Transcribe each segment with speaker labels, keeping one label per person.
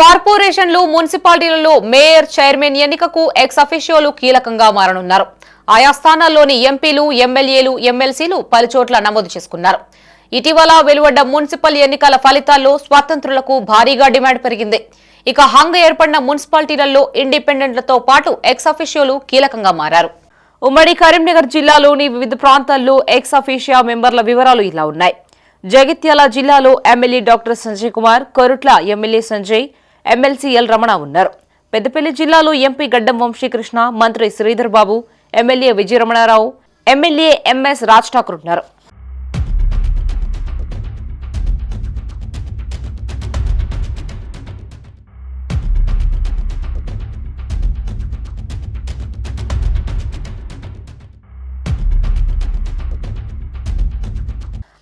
Speaker 1: కార్పొరేషన్లు మున్సిపాలిటీలలో mayor chairman ఎన్నికకు ఎక్స్ అఫీషియోలు కీలకంగా మారనున్నారు. ఆయా స్థానాల్లోని ఎంపీలు ఎమ్మెల్యేలు ఎమ్మెల్సీలు పలుచోట్ల నమోదు చేసుకున్నారు. ఇటీవల వెలువడ్డ మున్సిపల్ ఎన్నికల ఫలితాల్లో స్వాతంత్రులకు భారీగా డిమాండ్ పెరిగింది. ఇక హంగ ఏర్పడిన మున్సిపాలిటీలలో ఇండిపెండెంట్లతో పాటు ఎక్స్ అఫీషియోలు కీలకంగా మారారు. ఉమ్మడి కరీంనగర్ జిల్లాలోని వివిధ ప్రాంతాల్లో ఎక్స్ అఫీషియా మెంబర్ల వివరాలు ఇలా ఉన్నాయి. జగిత్యాల జిల్లాలో MLA doctor Sanjay Kumar Korutla MLA Sanjay MLC L Ramana ఉన్నారు. పెద్దపల్లి జిల్లాలో ఎంపీ గడ్డం వంశీకృష్ణ మంత్రి Sridhar Babu MLA Vijayaramana Rao MLA M S Raj Thakur ఉన్నారు.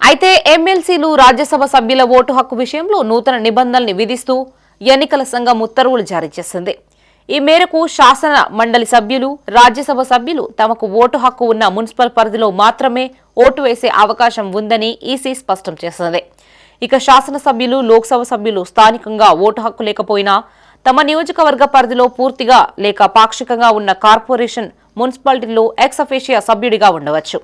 Speaker 1: అయితే ఎమ్మెల్సీలు రాజ్యసభ సభ్యుల ఓటు హక్కు విషయంలో నూతన నిబంధనల్ని విధిస్తూ ఎన్నికల సంఘం ఉత్తర్వులు జారీ చేసింది. ఈ మేరకు శాసన మండలి సభ్యులు రాజ్యసభ సభ్యులు తమకు ఓటు హక్కు ఉన్న మున్సిపల్ పరిధిలో మాత్రమే ఓటు వేసే అవకాశం ఉందని ఈసీ స్పష్టం చేసింది. ఇక శాసనసభ్యులు లోక్సభ సభ్యులు స్థానికంగా ఓటు హక్కు లేకపోయినా తమ నియోజకవర్గ పరిధిలో పూర్తిగా లేక పాక్షికంగా ఉన్న కార్పొరేషన్ మున్సిపాలిటీలో ఎక్స్ అఫీషియా సభ్యుడిగా ఉండవచ్చు.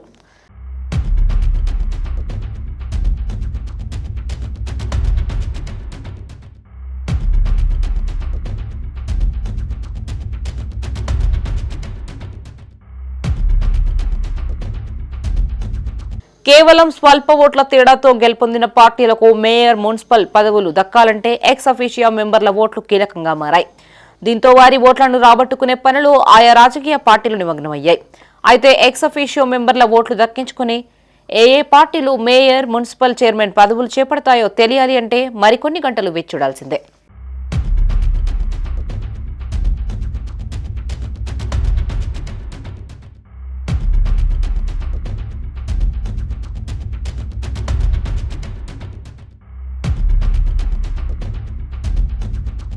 Speaker 1: కేవలం స్వల్ప ఓట్ల తేడాతో గెలుపొందిన పార్టీలకు మేయర్ మున్సిపల్ పదవులు దక్కాలంటే ఎక్స్ అఫీషియా మెంబర్ల ఓట్లు కీలకంగా మారాయి. దీంతో వారి ఓట్లను రాబట్టుకునే పనులు ఆయా రాజకీయ పార్టీలు నిమగ్నమయ్యాయి. అయితే ఎక్స్ అఫీషియో మెంబర్ల ఓట్లు దక్కించుకుని ఏ ఏ పార్టీలు మేయర్ మున్సిపల్ చైర్మన్ పదవులు చేపడతాయో తెలియాలి అంటే మరికొన్ని గంటలు వేచి చూడాల్సిందే